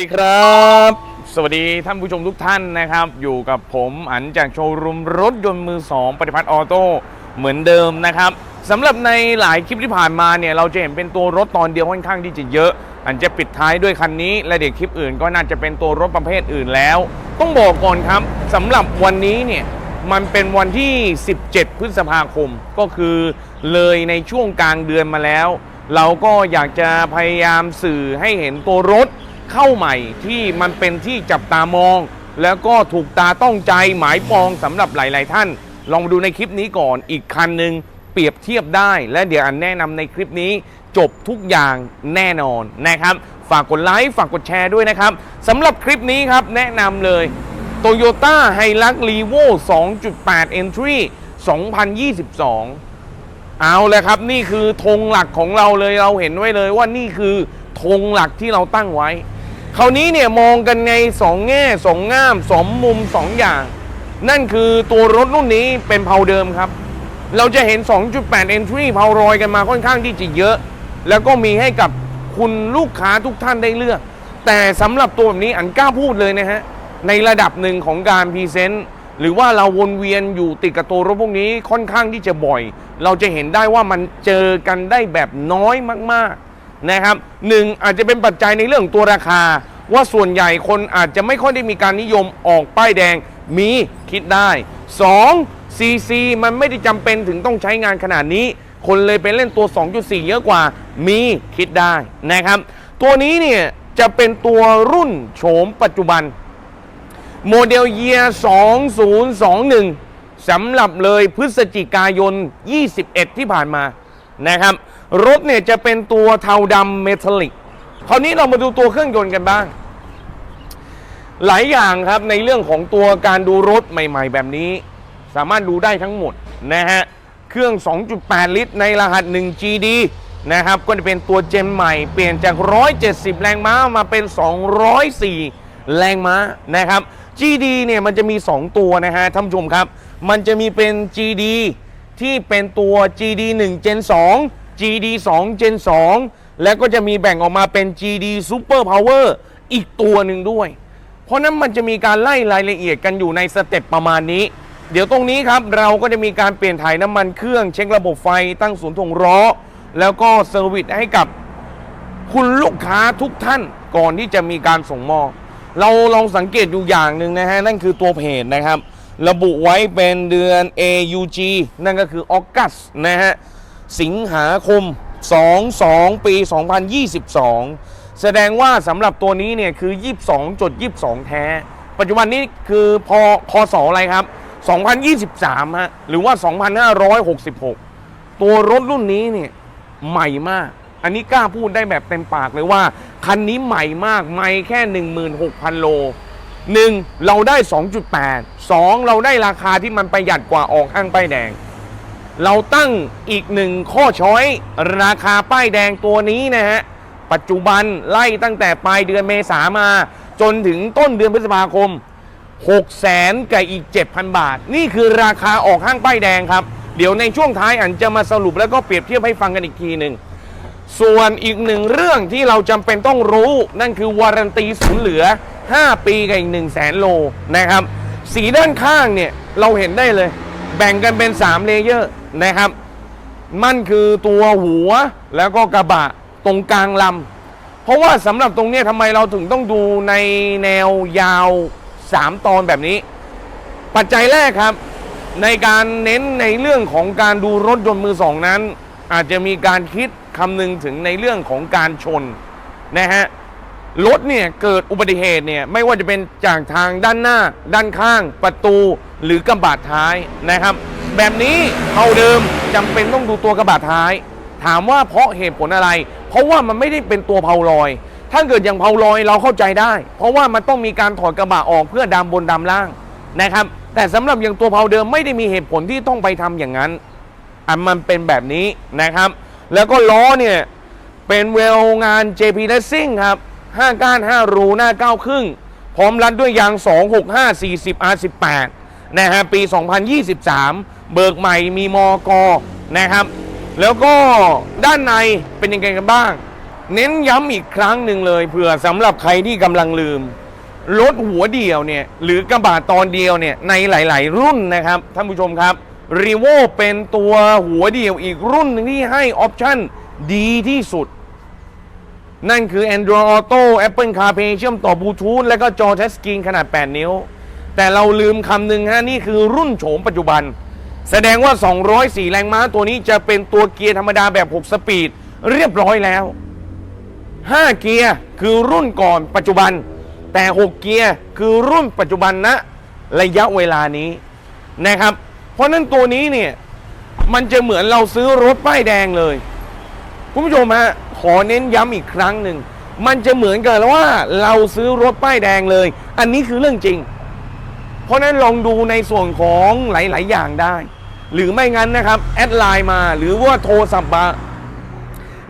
ดีครับ สวัสดีท่านผู้ชมทุกท่านนะครับ อยู่กับผมอันจากโชว์รูมรถยนต์มือ2ปฏิพัฒน์ออโต้เหมือนเดิมนะครับสำหรับในหลายคลิปที่ผ่านมาเนี่ยเราจะเห็นเป็นตัวรถตอนเดียวค่อนข้างที่จะเยอะ อันจะปิดท้ายด้วยคันนี้ และเดี๋ยวคลิปอื่นก็น่าจะเป็นตัวรถประเภทอื่นแล้ว ต้องบอกก่อนครับสำหรับวันนี้เนี่ยมันเป็นวันที่ 17 พฤษภาคมก็คือเลยในช่วงกลางเดือนมาแล้ว เราก็อยากจะพยายามสื่อให้เห็นตัวรถ เข้าใหม่ที่มันเป็นที่จับตามอง แล้วก็ถูกตาต้องใจหมายปองสำหรับหลาย ๆ ท่าน ลองมาดูในคลิปนี้ก่อนอีกคันหนึ่งเปรียบเทียบได้ และเดี๋ยวอันแนะนำในคลิปนี้จบทุกอย่างแน่นอนนะครับ ฝากกดไลค์ฝากกดแชร์ด้วยนะครับสำหรับคลิปนี้ครับแนะนำเลย Toyota h i l u x r e v o 2.8 Entry 2022 เอาเลยครับนี่คือธงหลักของเราเลยเราเห็นไว้เลยว่านี่คือธงหลักที่เราตั้งไว้ ราวนี้เนี่ยมองกันในสองแง่สองง่ามสองมุมสองอย่าง นั่นคือตัวรถรุ่นนี้เป็นเพาเดิมครับ เราจะเห็น 2.8 Entry เพารอยกันมาค่อนข้างที่จะเยอะ แล้วก็มีให้กับคุณลูกค้าทุกท่านได้เลือก แต่สำหรับตัวแบบนี้อันกล้าพูดเลยนะฮะ ในระดับหนึ่งของการพรีเซนต์หรือว่าเราวนเวียนอยู่ติดกับตัวรถพวกนี้ค่อนข้างที่จะบ่อย เราจะเห็นได้ว่ามันเจอกันได้แบบน้อยมากๆนะครับหนึ่งอาจจะเป็นปัจจัยในเรื่องตัวราคา ว่าส่วนใหญ่คนอาจจะไม่ค่อยได้มีการนิยมออกป้ายแดงมีคิดได้ 2. CC มันไม่ได้จำเป็นถึงต้องใช้งานขนาดนี้ คนเลยไปเล่นตัว 2.4 เยอะกว่ามีคิดได้นะครับ ตัวนี้เนี่ยจะเป็นตัวรุ่นโฉมปัจจุบัน โมเดลเยียร์2021สำหรับเลยพฤศจิกายน 21 ที่ผ่านมานะครับรถเนี่ยจะเป็นตัวเทาดำเมทัลลิกคราวนี้เรามาดูตัวเครื่องยนต์กันบ้าง หลายอย่างครับในเรื่องของตัวการดูรถใหม่ ๆ แบบนี้ สามารถดูได้ทั้งหมดนะฮะเครื่อง 2.8 ลิตร ในรหัส 1 GD นะครับก็จะเป็นตัวเจนใหม่เปลี่ยนจาก 170 แรงม้ามาเป็น 204 แรงม้านะครับ GD เนี่ยมันจะมี 2 ตัวนะฮะท่านผู้ชมครับ มันจะมีเป็น GD ที่เป็นตัว GD 1 Gen 2 GD 2 Gen 2 แล้วก็จะมีแบ่งออกมาเป็น GD Super Power อีกตัวหนึ่งด้วย เพราะนั้นมันจะมีการไล่รายละเอียดกันอยู่ในสเต็ปประมาณนี้ เดี๋ยวตรงนี้ครับเราก็จะมีการเปลี่ยนถ่ายน้ำมันเครื่องเช็คระบบไฟตั้งศูนย์ถงล้อ แล้วก็เซอร์วิสให้กับคุณลูกค้าทุกท่านก่อนที่จะมีการส่งมอบเราลองสังเกตอยู่อย่างหนึ่งนะฮะ นั่นคือตัวเพจนะครับ ระบุไว้เป็นเดือน AUG นั่นก็คือออกัสนะฮะ สิงหาคม 22 ปี 2022 แสดงว่าสำหรับตัวนี้เนี่ยคือ 22.22 แท้ ปัจจุบันนี้คือพอพศออะไรครับ 2023 ฮะ หรือว่า 2566 ตัวรถรุ่นนี้เนี่ยใหม่มาก อันนี้กล้าพูดได้แบบเต็มปากเลยว่า คันนี้ใหม่มากใหม่แค่ 16,000 โล 1. เราได้ 2.8 2. เราได้ราคาที่มันประหยัดกว่าออกห้างป้ายแดง เราตั้งอีกหนึ่งข้อช้อย ราคาป้ายแดงตัวนี้นะฮะ ปัจจุบันไล่ตั้งแต่ปลายเดือนเมษามา จนถึงต้นเดือนพฤษภาคม6แสนกับอีก 7,000 บาท นี่คือราคาออกห้างป้ายแดงครับ เดี๋ยวในช่วงท้ายอันจะมาสรุปแล้วก็เปรียบเทียบให้ฟังกันอีกทีหนึ่งส่วนอีกหนึ่งเรื่องที่เราจำเป็นต้องรู้ นั่นคือวารันตีศูนย์เหลือ 5 ปีกับอีก1 0 0 0 0แสนโลนะครับ สีด้านข้างเนี่ยเราเห็นได้เลย แบ่งกันเป็น 3 เลเยอร์นะครับมันคือตัวหัวแล้วก็กระบะ ตรงกลางลำเพราะว่าสำหรับตรงนี้ทำไมเราถึงต้องดูในแนวยาว 3 ตอนแบบนี้ ปัจจัยแรกครับ ในการเน้นในเรื่องของการดูรถยนต์มือสองนั้น อาจจะมีการคิดคำนึงถึงในเรื่องของการชนนะฮะรถเนี่ยเกิดอุบัติเหตุเนี่ยไม่ว่าจะเป็นจากทางด้านหน้า ด้านข้าง ประตูหรือกระบะท้ายนะครับ แบบนี้เท่าเดิมจำเป็นต้องดูตัวกระบะท้าย ถามว่าเพราะเหตุผลอะไร เพราะว่ามันไม่ได้เป็นตัวเพาลอย ถ้าเกิดอย่างเพาลอยเราเข้าใจได้ เพราะว่ามันต้องมีการถอดกระบะออกเพื่อดำบนดำล่างนะครับ แต่สำหรับอย่างตัวเพาเดิมไม่ได้มีเหตุผลที่ต้องไปทำอย่างนั้น อันมันเป็นแบบนี้นะครับ แล้วก็ล้อเนี่ยเป็นเวลงาน JP Racing ครับ5ก้าน 5 รูหน้า9ครึ่งพร้อมรัดด้วยยาง 265 40 R18 นะฮะปี 2023 เบิกใหม่มีมอกนะครับ แล้วก็ด้านในเป็นยังไงกันบ้าง เน้นย้ำอีกครั้งหนึ่งเลยเผื่อสำหรับใครที่กำลังลืมรถหัวเดียวเนี่ยหรือกระบะตอนเดียวเนี่ยในหลาย ๆ รุ่นนะครับท่านผู้ชมครับรีโวเป็นตัวหัวเดียวอีกรุ่นหนึงที่ให้ออปชั่นดีที่สุด นั่นคือ Android Auto Apple CarPlay เชื่อมต่อบลูทูธและก็จอทัชสกรีนขนาด 8 นิ้ว แต่เราลืมคำหนึ่งฮะนี่คือรุ่นโฉมปัจจุบัน แสดงว่า 204 แรงม้าตัวนี้จะเป็นตัวเกียร์ธรรมดาแบบ 6 สปีด เรียบร้อยแล้ว 5 เกียร์คือรุ่นก่อนปัจจุบัน แต่ 6 เกียร์คือรุ่นปัจจุบันณระยะเวลานี้นะครับ เพราะฉะนั้นตัวนี้เนี่ย มันจะเหมือนเราซื้อรถป้ายแดงเลย คุณผู้ชมฮะขอเน้นย้ำอีกครั้งหนึ่ง มันจะเหมือนกันว่าเราซื้อรถป้ายแดงเลย อันนี้คือเรื่องจริง เพราะฉะนั้นลองดูในส่วนของหลาย ๆ อย่างได้ หรือไม่งั้นนะครับแอดไลน์มาหรือว่าโทรศัพท์มา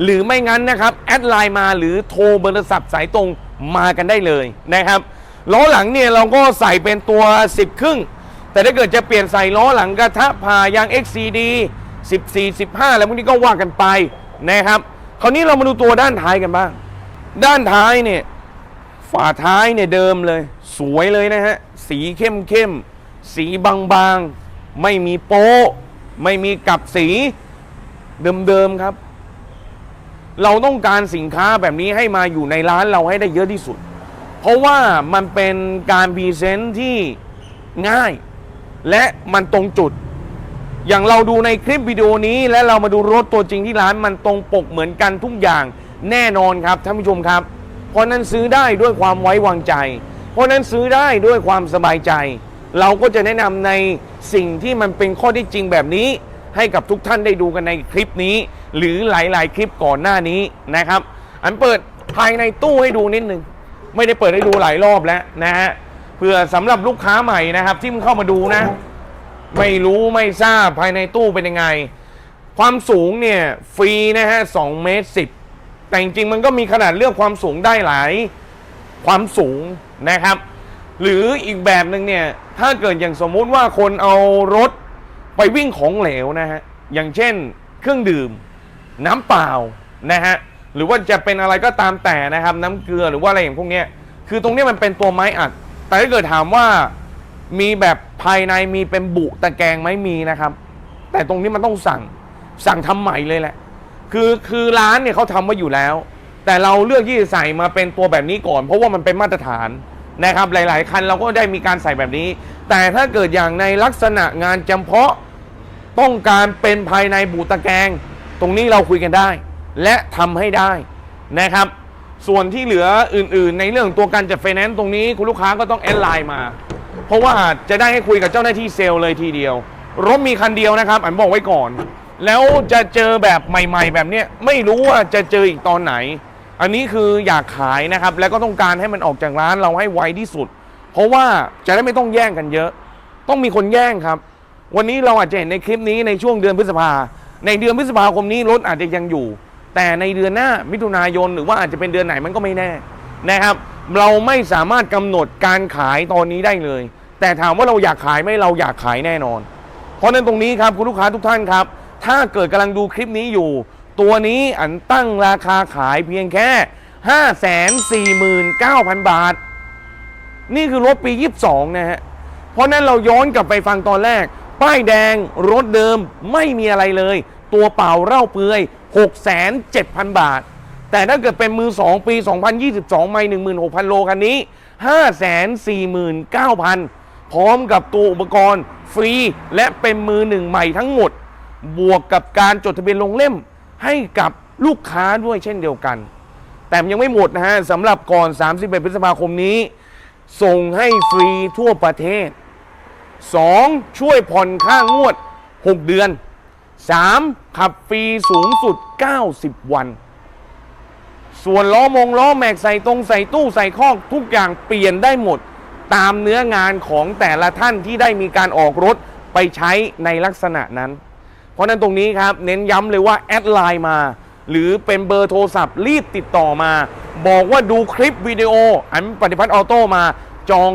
หรือไม่งั้นนะครับแอดไลน์มาหรือโทรเบอร์ศัพท์สายตรงมากันได้เลยนะครับล้อหลังเนี่ยเราก็ใส่เป็นตัว 10 ครึ่ง แต่ถ้าเกิดจะเปลี่ยนใส่ล้อหลังกระทะผ่ายาง XCD 14 15 แล้วพวกนี้ก็ว่ากันไปนะครับ คราวนี้เรามาดูตัวด้านท้ายกันบ้าง ด้านท้ายเนี่ย ฝาท้ายเนี่ยเดิมเลย สวยเลยนะฮะ สีเข้มเข้มสีบางๆ ไม่มีโป๊ะ ไม่มีกับสี เดิมๆครับ เราต้องการสินค้าแบบนี้ให้มาอยู่ในร้านเราให้ได้เยอะที่สุด เพราะว่ามันเป็นการพรีเซนต์ที่ง่าย และมันตรงจุด อย่างเราดูในคลิปวิดีโอนี้ และเรามาดูรถตัวจริงที่ร้านมันตรงปกเหมือนกันทุกอย่างแน่นอนครับท่านผู้ชมครับ เพราะนั้นซื้อได้ด้วยความไว้วางใจ เพราะนั้นซื้อได้ด้วยความสบายใจ เราก็จะแนะนำในสิ่งที่มันเป็นข้อที่จริงแบบนี้ ให้กับทุกท่านได้ดูกันในคลิปนี้ หรือหลาย ๆ คลิปก่อนหน้านี้นะครับ อันเปิดภายในตู้ให้ดูนิดนึงไม่ได้เปิดให้ดูหลายรอบแล้วนะฮะเพื่อสำหรับลูกค้าใหม่นะครับ ที่มึงเข้ามาดูนะ ไม่รู้ไม่ทราบภายในตู้เป็นยังไง ความสูงเนี่ยฟรีนะฮะสองเมตรสิบ แต่จริงๆมันก็มีขนาดเลือกความสูงได้หลายความสูงนะครับ หรืออีกแบบหนึ่งเนี่ยถ้าเกิดอย่างสมมุติว่าคนเอารถไปวิ่งของเหลวนะฮะอย่างเช่น เครื่องดื่ม น้ำเปล่านะฮะหรือว่าจะเป็นอะไรก็ตามแต่นะครับ น้ำเกลือหรือว่าอะไรอย่างพวกนี้คือตรงนี้มันเป็นตัวไม้อัด แต่ถ้าเกิดถามว่ามีแบบภายในมีเป็นบุตะแกรงไหมมีนะครับ แต่ตรงนี้มันต้องสั่งสั่งทำใหม่เลยแหละ คือคือร้านเนี่ยเขาทำไว้อยู่แล้ว แต่เราเลือกที่จะใส่มาเป็นตัวแบบนี้ก่อน เพราะว่ามันเป็นมาตรฐานนะครับหลาย ๆ คันเราก็ได้มีการใส่แบบนี้ แต่ถ้าเกิดอย่างในลักษณะงานจำเพาะต้องการเป็นภายในบูตะแกง ตรงนี้เราคุยกันได้ และทำให้ได้นะครับ ส่วนที่เหลืออื่น ๆ ในเรื่องตัวการจัดไฟแนนซ์ตรงนี้คุณลูกค้าก็ต้องแอดไลน์มา เพราะว่าจะได้ให้คุยกับเจ้าหน้าที่เซลล์เลยทีเดียวรถมีคันเดียวนะครับ อันบอกไว้ก่อน แล้วจะเจอแบบใหม่ ๆ แบบเนี้ยไม่รู้ว่าจะเจออีกตอนไหน อันนี้คืออยากขายนะครับ แล้วก็ต้องการให้มันออกจากร้านเราให้ไวที่สุด เพราะว่าจะได้ไม่ต้องแย่งกันเยอะ ต้องมีคนแย่งครับ วันนี้เราอาจจะเห็นในคลิปนี้ในช่วงเดือนพฤษภา ในเดือนพฤษภาคมนี้รถอาจจะยังอยู่ แต่ในเดือนหน้ามิถุนายนหรือว่าอาจจะเป็นเดือนไหนมันก็ไม่แน่นะครับ เราไม่สามารถกำหนดการขายตอนนี้ได้เลย แต่ถามว่าเราอยากขายไหมเราอยากขายแน่นอน เพราะฉะนั้นตรงนี้ครับคุณลูกค้าทุกท่านครับ ถ้าเกิดกำลังดูคลิปนี้อยู่ ตัวนี้อันตั้งราคาขายเพียงแค่ 549,000 บาท นี่คือรถปี 22 นะฮะ เพราะนั้นเราย้อนกลับไปฟังตอนแรก ป้ายแดงรถเดิมไม่มีอะไรเลย ตัวเปล่าเร่าเปลือย6,700 บาท แต่ถ้าเกิดเป็นมือ 2 ปี 2022 ไม่16,000 โลคันนี้ 549,000 พร้อมกับตัวอุปกรณ์ฟรีและเป็นมือหนึ่งใหม่ทั้งหมด บวกกับการจดทะเบียนลงเล่มให้กับลูกค้าด้วยเช่นเดียวกัน แต่ยังไม่หมดนะฮะสำหรับก่อน 31 พฤษภาคมนี้ ส่งให้ฟรีทั่วประเทศ 2. ช่วยผ่อนค่างวด 6 เดือน 3. ขับฟรีสูงสุด 90 วัน ส่วนล้อมงล้อแม็กใส่ตรงใส่ตู้ใส่คอกทุกอย่างเปลี่ยนได้หมด ตามเนื้องานของแต่ละท่านที่ได้มีการออกรถไปใช้ในลักษณะนั้น เพราะนั้นตรงนี้ครับเน้นย้ำเลยว่าแอดไลน์มา หรือเป็นเบอร์โทรศัพท์รีบติดต่อมา บอกว่าดูคลิปวิดีโอ อันปฏิพัฒน์ออโต้มาจอง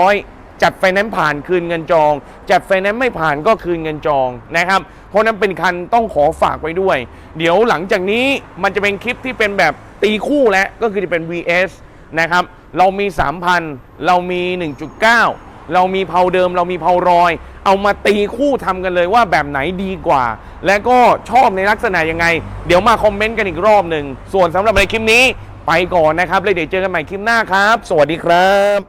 300 จัดไฟแนนซ์ผ่านคืนเงินจอง จัดไฟแนนซ์ไม่ผ่านก็คืนเงินจองนะครับ เพราะนั้นเป็นคันต้องขอฝากไว้ด้วย เดี๋ยวหลังจากนี้มันจะเป็นคลิปที่เป็นแบบตีคู่แล้วก็คือจะเป็น VS นะครับ เรามี 3,000 เรามี 1.9 เรามีเพาเดิม เรามีเพารอย เอามาตีคู่ทำกันเลยว่าแบบไหนดีกว่า และก็ชอบในลักษณะยังไง เดี๋ยวมาคอมเมนต์กันอีกรอบหนึ่งส่วนสำหรับในคลิปนี้ไปก่อนนะครับเลยเดี๋ยวเจอกันใหม่คลิปหน้าครับ สวัสดีครับ